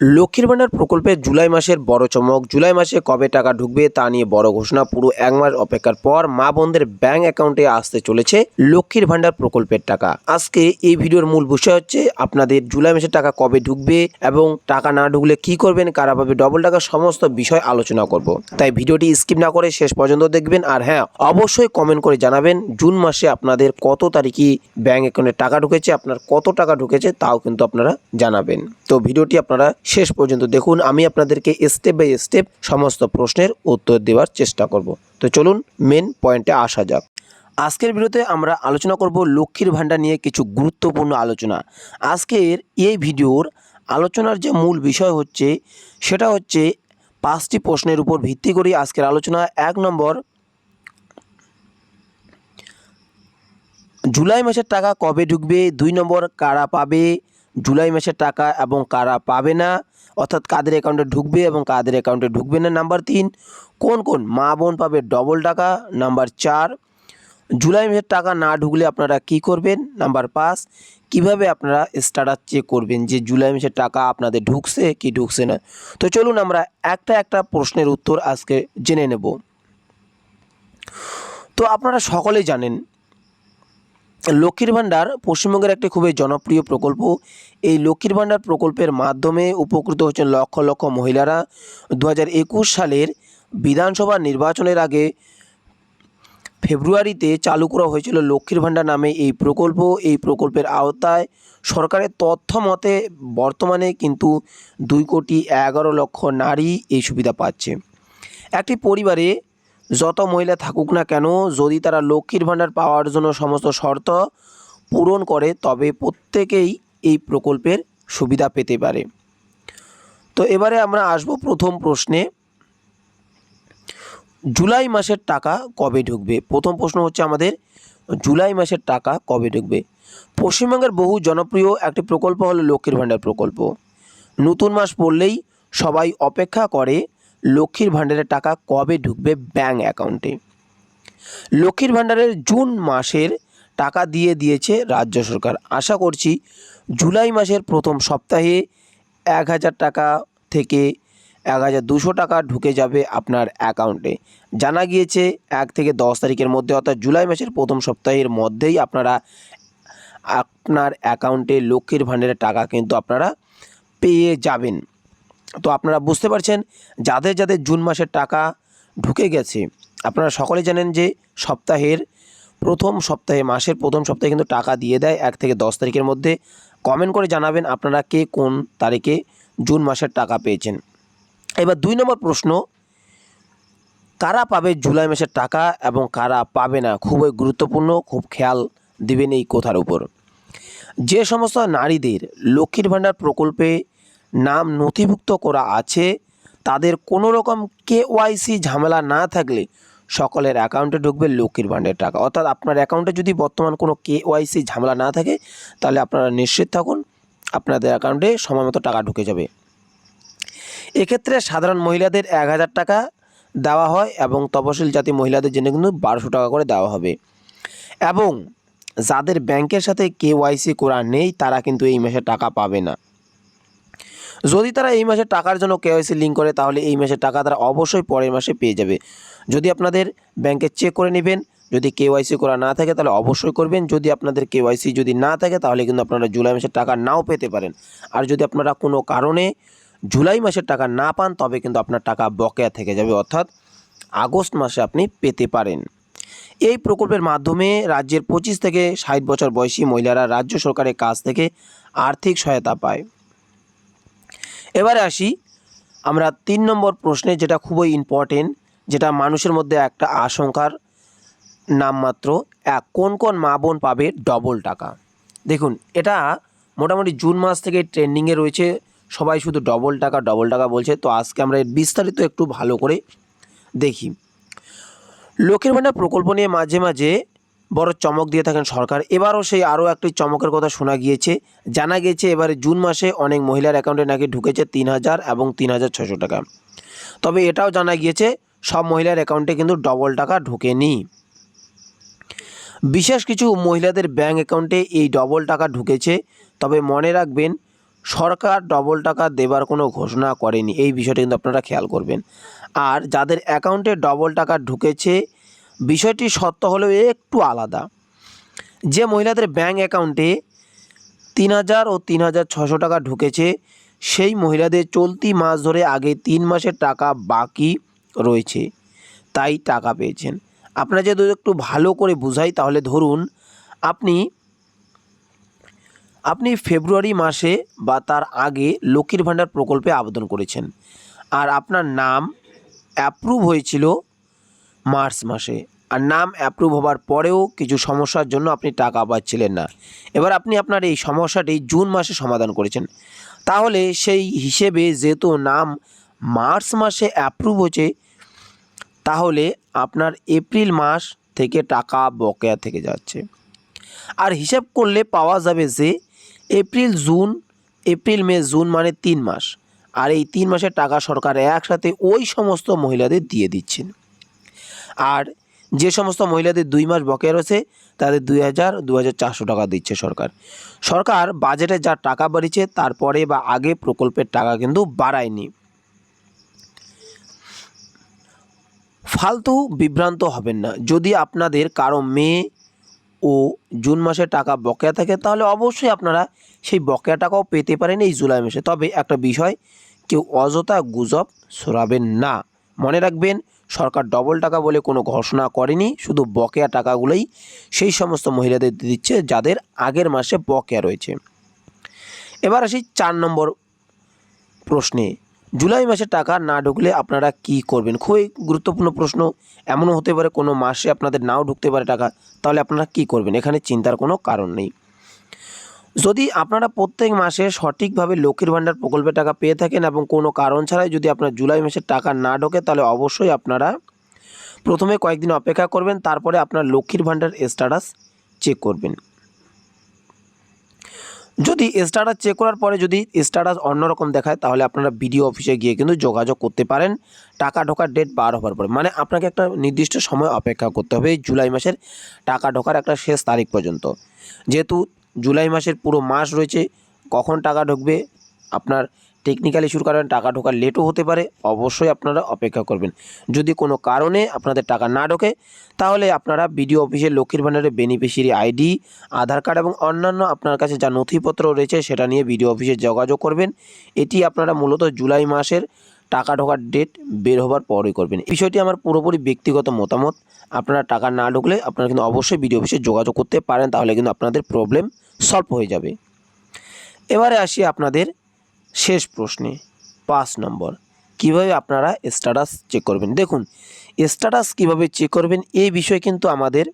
লক্ষ্মীর ভাণ্ডার প্রকল্পে জুলাই মাসের বড় চমক। জুলাই মাসে কবে টাকা ঢুকবে তা নিয়ে বড় ঘোষণা। পুরো এক মাস অপেক্ষার পর মা বোনদের ব্যাংক অ্যাকাউন্টে আসতে চলেছে লক্ষ্মীর ভাণ্ডার প্রকল্পের টাকা। আজকে এই ভিডিওর মূল বিষয় হচ্ছে আপনাদের জুলাই মাসের টাকা কবে ঢুকবে এবং টাকা না ঢুকলে কি করবেন, কারা পাবে ডবল টাকা, সমস্ত বিষয় আলোচনা করব। তাই ভিডিওটি স্কিপ না করে শেষ পর্যন্ত দেখবেন আর হ্যাঁ অবশ্যই কমেন্ট করে জানাবেন জুন মাসে আপনাদের কত তারিখে ব্যাংক অ্যাকাউন্টে টাকা ঢুকেছে, আপনার কত টাকা ঢুকেছে তাও কিন্তু আপনারা জানাবেন। তো ভিডিওটি আপনারা শেষ পর্যন্ত দেখুন, আমি আপনাদেরকে স্টেপ বাই স্টেপ সমস্ত প্রশ্নের উত্তর দেওয়ার চেষ্টা করব। তো চলুন মেন পয়েন্টে আসা যাক। আজকের ভিডিওতে আমরা আলোচনা করব লক্ষ্মীর ভাণ্ডার নিয়ে কিছু গুরুত্বপূর্ণ আলোচনা। আজকের এই ভিডিওর আলোচনার যে মূল বিষয় হচ্ছে, সেটা হচ্ছে পাঁচটি প্রশ্নের উপর ভিত্তি করে আজকের আলোচনা। এক নম্বর, জুলাই মাসের টাকা কবে ঢুকবে? দুই নম্বর, কারা পাবে? জুলাই মাসের টাকা এবং কারা পাবে না? অর্থাৎ কাদের অ্যাকাউন্টে ঢুকবে এবং কাদের অ্যাকাউন্টে ঢুকবে না? নাম্বার তিন, কোন কোন মা বোন পাবে ডবল টাকা? নাম্বার চার, জুলাই মাসের টাকা না ঢুকলে আপনারা কি করবেন? নাম্বার পাঁচ, কীভাবে আপনারা স্ট্যাটাস চেক করবেন যে জুলাই মাসের টাকা আপনাদের ঢুকছে কি ঢুকছে না? তো চলুন আমরা একটা একটা প্রশ্নের উত্তর আজকে জেনে নেব। তো আপনারা সকলেই জানেন লক্ষ্মীর ভাণ্ডার পশ্চিমবঙ্গের একটি খুবই জনপ্রিয় প্রকল্প। এই লক্ষ্মীর ভাণ্ডার প্রকল্পের মাধ্যমে উপকৃত হচ্ছেন লক্ষ লক্ষ মহিলারা। দু হাজার একুশ সালের বিধানসভা নির্বাচনের আগে ফেব্রুয়ারিতে চালু করা হয়েছিল লক্ষ্মীর ভাণ্ডার নামে এই প্রকল্প। এই প্রকল্পের আওতায় সরকারের তথ্য মতে বর্তমানে কিন্তু দুই কোটি এগারো লক্ষ নারী এই সুবিধা পাচ্ছে। একটি পরিবারে যত মহিলা থাকুক না কেন, যদি তারা লক্ষ্মীর ভাণ্ডার পাওয়ার জন্য সমস্ত শর্ত পূরণ করে, তবে প্রত্যেকেই এই প্রকল্পের সুবিধা পেতে পারে। তো এবারে আমরা আসব প্রথম প্রশ্নে। জুলাই মাসের টাকা কবে ঢুকবে? প্রথম প্রশ্ন হচ্ছে আমাদের, জুলাই মাসের টাকা কবে ঢুকবে? পশ্চিমবঙ্গের বহু জনপ্রিয় একটি প্রকল্প হলো লক্ষ্মীর ভাণ্ডার প্রকল্প। নতুন মাস পড়লেই সবাই অপেক্ষা করে লক্ষ্মীর ভাণ্ডারের টাকা কবে ঢুকবে ব্যাঙ্ক অ্যাকাউন্টে লক্ষ্মীর ভাণ্ডারের জুন মাসের টাকা দিয়ে দিয়েছে রাজ্য সরকার। আশা করছি জুলাই মাসের প্রথম সপ্তাহে এক হাজার টাকা থেকে এক হাজার দুশো টাকা ঢুকে যাবে আপনার অ্যাকাউন্টে জানা গিয়েছে এক থেকে দশ তারিখের মধ্যে, অর্থাৎ জুলাই মাসের প্রথম সপ্তাহের মধ্যেই আপনারা আপনার অ্যাকাউন্টে লক্ষ্মীর ভাণ্ডারের টাকা কিন্তু আপনারা পেয়ে যাবেন। তো আপনারা বুঝতে পারছেন যাদের যাদের জুন মাসের টাকা ঢুকে গেছে, আপনারা সকলে জানেন যে সপ্তাহের প্রথম সপ্তাহে, মাসের প্রথম সপ্তাহে কিন্তু টাকা দিয়ে দেয় এক থেকে দশ তারিখের মধ্যে। কমেন্ট করে জানাবেন আপনারা কে কোন তারিখে জুন মাসের টাকা পেয়েছেন। এবার দুই নম্বর প্রশ্ন, কারা পাবে জুলাই মাসের টাকা এবং কারা পাবে না? খুবই গুরুত্বপূর্ণ, খুব খেয়াল দেবেন এই কথার উপর। যে সমস্ত নারীদের লক্ষ্মীর ভাণ্ডার প্রকল্পে নাম নথিভুক্ত করা আছে। তাদের কোনো রকম কেওয়াইসি ঝামেলা না থাকলে সকলের অ্যাকাউন্টে ঢুকবে লক্ষ্মীর ভাণ্ডারের টাকা। অর্থাৎ আপনার অ্যাকাউন্টে যদি বর্তমান কোনো কেওয়াইসি ঝামেলা না থাকে, তাহলে আপনারা নিশ্চিত থাকুন আপনাদের অ্যাকাউন্টে সময় মতো টাকা ঢুকে যাবে। এক্ষেত্রে সাধারণ মহিলাদের এক হাজার টাকা দেওয়া হয় এবং তপশিল জাতি মহিলাদের জন্য কিন্তু বারোশো টাকা করে দেওয়া হবে। এবং যাদের ব্যাংকের সাথে কেওয়াইসি করা নেই, তারা কিন্তু এই মাসে টাকা পাবে না। যদি তারা এই মাসে টাকার জন্য কেওয়াইসি লিঙ্ক করে, তাহলে এই মাসের টাকা তারা অবশ্যই পরের মাসে পেয়ে যাবে। যদি আপনাদের ব্যাংকে চেক করে নেবেন, যদি কেওয়াইসি করা না থাকে, তাহলে অবশ্যই করবেন। যদি আপনাদের কেওয়াইসি যদি না থাকে, তাহলে কিন্তু আপনারা জুলাই মাসের টাকা নাও পেতে পারেন। আর যদি আপনারা কোনো কারণে জুলাই মাসের টাকা না পান, তবে কিন্তু আপনার টাকা বকেয়া থেকে যাবে, অর্থাৎ আগস্ট মাসে আপনি পেতে পারেন। এই প্রকল্পের মাধ্যমে রাজ্যের পঁচিশ থেকে ষাট বছর বয়সী মহিলারা রাজ্য সরকারের কাছ থেকে আর্থিক সহায়তা পায়। এবারে আসি আমরা তিন নম্বর প্রশ্নে, যেটা খুবই ইম্পর্টেন্ট যেটা মানুষের মধ্যে একটা আশঙ্কার নামমাত্র, এক, কোন কোন মা বোন পাবে ডবল টাকা? দেখুন, এটা মোটামুটি জুন মাস থেকে ট্রেন্ডিংয়ে রয়েছে, সবাই শুধু ডবল টাকা ডবল টাকা বলছে, তো আজকে আমরা এর বিস্তারিত একটু ভালো করে দেখি। লক্ষ্মীর ভাণ্ডার প্রকল্প নিয়ে মাঝে মাঝে বড় চমক দিয়ে থাকেন সরকার। এবারও সেই আরও একটি চমকের কথা শোনা গিয়েছে। জানা গিয়েছে এবারে জুন মাসে অনেক মহিলার অ্যাকাউন্টে নাকি ঢুকেছে তিন হাজার এবং তিন হাজার ছশো টাকা। তবে এটাও জানা গিয়েছে, সব মহিলার অ্যাকাউন্টে কিন্তু ডবল টাকা ঢোকেনি। বিশেষ কিছু মহিলাদের ব্যাঙ্ক অ্যাকাউন্টে এই ডবল টাকা ঢুকেছে। তবে মনে রাখবেন, সরকার ডবল টাকা দেবার কোনো ঘোষণা করেনি। এই বিষয়টা কিন্তু আপনারা খেয়াল করবেন। আর যাদের অ্যাকাউন্টে ডবল টাকা ঢুকেছে বিষয়টি সত্য হলেও একটু আলাদা। যে মহিলাদের ব্যাঙ্ক অ্যাকাউন্টে তিন হাজার ও তিন হাজার ছশো টাকা ঢুকেছে, সেই মহিলাদের চলতি মাস ধরে আগে তিন মাসের টাকা বাকি রয়েছে, তাই টাকা পেয়েছেন। আপনারা যদি একটু ভালো করে বুঝাই, তাহলে ধরুন আপনি আপনি ফেব্রুয়ারি মাসে বা তার আগে লক্ষ্মীর ভাণ্ডার প্রকল্পে আবেদন করেছেন, আর আপনার নাম অ্যাপ্রুভ হয়েছিল মার্চ মাসে। আর নাম অ্যাপ্রুভ হবার পরেও কিছু সমস্যার জন্য আপনি টাকা পাচ্ছিলেন না। এবার আপনি আপনার এই সমস্যাটি জুন মাসে সমাধান করেছেন। তাহলে সেই হিসেবে যেহেতু নাম মার্চ মাসে অ্যাপ্রুভ হয়েছে তাহলে আপনার এপ্রিল মাস থেকে টাকা বকেয়া থেকে যাচ্ছে। আর হিসাব করলে পাওয়া যাবে যে April, June, April, May, June মানে তিন মাস। আর এই তিন মাসের টাকা সরকার একসাথে ওই সমস্ত মহিলাদের দিয়ে দিচ্ছেন। আর যে সমস্ত মহিলাদের দুই মাস বকেয়া রয়েছে, তাদের দুই হাজার, দু হাজার চারশো টাকা দিচ্ছে সরকার। সরকার বাজেটে যা টাকা বাড়িয়েছে, তারপরে বা আগে প্রকল্পের টাকা কিন্তু বাড়ায়নি। ফালতু বিভ্রান্ত হবেন না। যদি আপনাদের কারও মে ও জুন মাসে টাকা বকেয়া থাকে, তাহলে অবশ্যই আপনারা সেই বকেয়া টাকাও পেতে পারেন এই জুলাই মাসে। তবে একটা বিষয়, কেউ অযথা গুজব সরাবেন না। মনে রাখবেন সরকার ডবল টাকা বলে কোনো ঘোষণা করেনি, শুধু বকেয়া টাকাগুলোই সেই সমস্ত মহিলাদের দিচ্ছে, যাদের আগের মাসে বকেয়া রয়েছে। এবার আসি চার নম্বর প্রশ্নে। জুলাই মাসে টাকা না ঢুকলে আপনারা কি করবেন? খুবই গুরুত্বপূর্ণ প্রশ্ন। এমনও হতে পারে কোনো মাসে আপনাদের নাও ঢুকতে পারে টাকা, তাহলে আপনারা কি করবেন? এখানে চিন্তার কোনো কারণ নেই। যদি আপনারা প্রত্যেক মাসে সঠিকভাবে লক্ষ্মীর ভাণ্ডার প্রকল্পের টাকা পেয়ে থাকেন এবং কোনো কারণ ছাড়াই যদি আপনার জুলাই মাসে টাকা না ঢোকে, তাহলে অবশ্যই আপনারা প্রথমে কয়েকদিন অপেক্ষা করবেন, তারপরে আপনার লক্ষ্মীর ভাণ্ডার স্ট্যাটাস চেক করবেন। যদি স্ট্যাটাস চেক করার পরে যদি স্ট্যাটাস অন্যরকম দেখায়, তাহলে আপনারা বিডিও অফিসে গিয়ে কিন্তু যোগাযোগ করতে পারেন। টাকা ঢোকার ডেট বার হওয়ার পরে। মানে আপনাকে একটা নির্দিষ্ট সময় অপেক্ষা করতে হবে জুলাই মাসের টাকা ঢোকার একটা শেষ তারিখ পর্যন্ত। যেহেতু জুলাই মাসের পুরো মাস রয়েছে, কখন টাকা ঢুকবে, আপনার টেকনিক্যাল ইস্যুর কারণে টাকা ঢোকার লেটও হতে পারে, অবশ্যই আপনারা অপেক্ষা করবেন। যদি কোনো কারণে আপনাদের টাকা না ঢোকে, তাহলে আপনারা বিডিও অফিসের লক্ষ্মীর ভাণ্ডারের বেনিফিশিয়ারি আইডি আধার কার্ড এবং অন্যান্য আপনার কাছে যা নথিপত্র রয়েছে, সেটা নিয়ে বিডিও অফিসে যোগাযোগ করবেন। এটি আপনারা মূলত জুলাই মাসের টাকা ঢোকার ডেট বের হবার পরই করবেন। এই বিষয়টি আমার পুরোপুরি ব্যক্তিগত মতামত। আপনারা টাকা না ঢুকলে আপনারা কিন্তু অবশ্যই বিডিও অফিসে যোগাযোগ করতে পারেন, তাহলে কিন্তু আপনাদের প্রবলেম সলভ হয়ে যাবে। এবারে আসি আপনাদের শেষ প্রশ্নে। পাঁচ নম্বর, কীভাবে আপনারা স্ট্যাটাস চেক করবেন? দেখুন স্ট্যাটাস কীভাবে চেক করবেন এই বিষয়ে কিন্তু আমাদের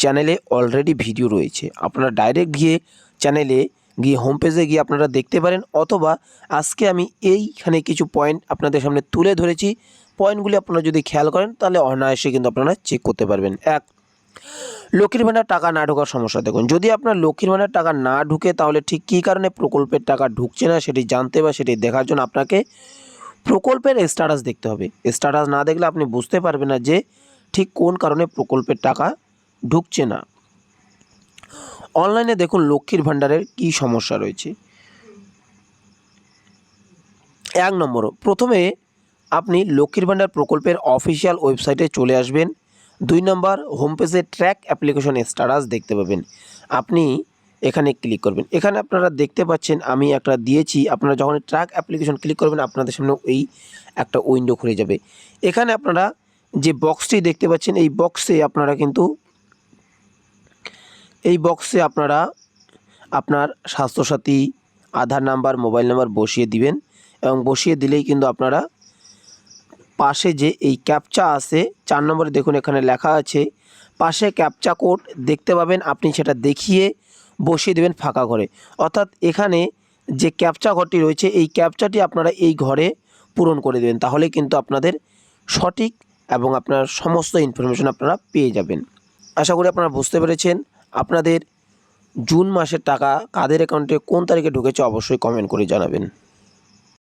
চ্যানেলে অলরেডি ভিডিও রয়েছে। আপনারা ডাইরেক্ট গিয়ে চ্যানেলে গিয়ে হোম পেজে গিয়ে আপনারা দেখতে পারেন অথবা আজকে আমি এইখানে কিছু পয়েন্ট আপনাদের সামনে তুলে ধরেছি। পয়েন্টগুলি আপনারা যদি খেয়াল করেন, তাহলে অনায়াসে কিন্তু আপনারা চেক করতে পারবেন। এক, লক্ষ্মীর ভাণ্ডার টাকা না ঢোকার সমস্যা। দেখুন, যদি আপনার লক্ষ্মীর ভাণ্ডার টাকা না ঢুকে, তাহলে ঠিক কী কারণে প্রকল্পের টাকা ঢুকছে না সেটি জানতে বা সেটি দেখার জন্য আপনাকে প্রকল্পের স্ট্যাটাস দেখতে হবে। স্ট্যাটাস না দেখলে আপনি বুঝতে পারবেন না যে ঠিক কোন কারণে প্রকল্পের টাকা ঢুকছে না। অনলাইনে দেখুন লক্ষ্মীর ভাণ্ডারের কী সমস্যা রয়েছে। এক নম্বর, প্রথমে আপনি লক্ষ্মীর ভাণ্ডার প্রকল্পের অফিসিয়াল ওয়েবসাইটে চলে আসবেন। দুই নম্বর হোম পেজে ট্র্যাক অ্যাপ্লিকেশন স্ট্যাটাস দেখতে পাবেন। আপনি এখানে ক্লিক করবেন। এখানে আপনারা দেখতে পাচ্ছেন, আমি একটা দিয়েছি, আপনারা যখন ট্র্যাক অ্যাপ্লিকেশন ক্লিক করবেন, আপনাদের সামনে এই একটা উইন্ডো খুলে যাবে। এখানে আপনারা যে বক্সটি দেখতে পাচ্ছেন, এই বক্সে আপনারা কিন্তু এই বক্সে আপনারা আপনার Swasthya Sathi, Aadhaar number, mobile number বসিয়ে দিবেন এবং বসিয়ে দিলেই কিন্তু আপনারা পাশে যে এই ক্যাপচা আছে, চার নম্বরে দেখুন এখানে লেখা আছে, পাশে ক্যাপচা কোড দেখতে পাবেন, আপনি সেটা দেখিয়ে বসিয়ে দেবেন ফাঁকা ঘরে। অর্থাৎ এখানে যে ক্যাপচা ঘরটি রয়েছে, এই ক্যাপচাটি আপনারা এই ঘরে পূরণ করে দেবেন, তাহলে কিন্তু আপনাদের সঠিক এবং আপনার সমস্ত ইনফরমেশন আপনারা পেয়ে যাবেন। আশা করি আপনারা বুঝতে পেরেছেন। আপনাদের জুন মাসের টাকা কাদের অ্যাকাউন্টে কোন তারিখে ঢুকেছে অবশ্যই কমেন্ট করে জানাবেন।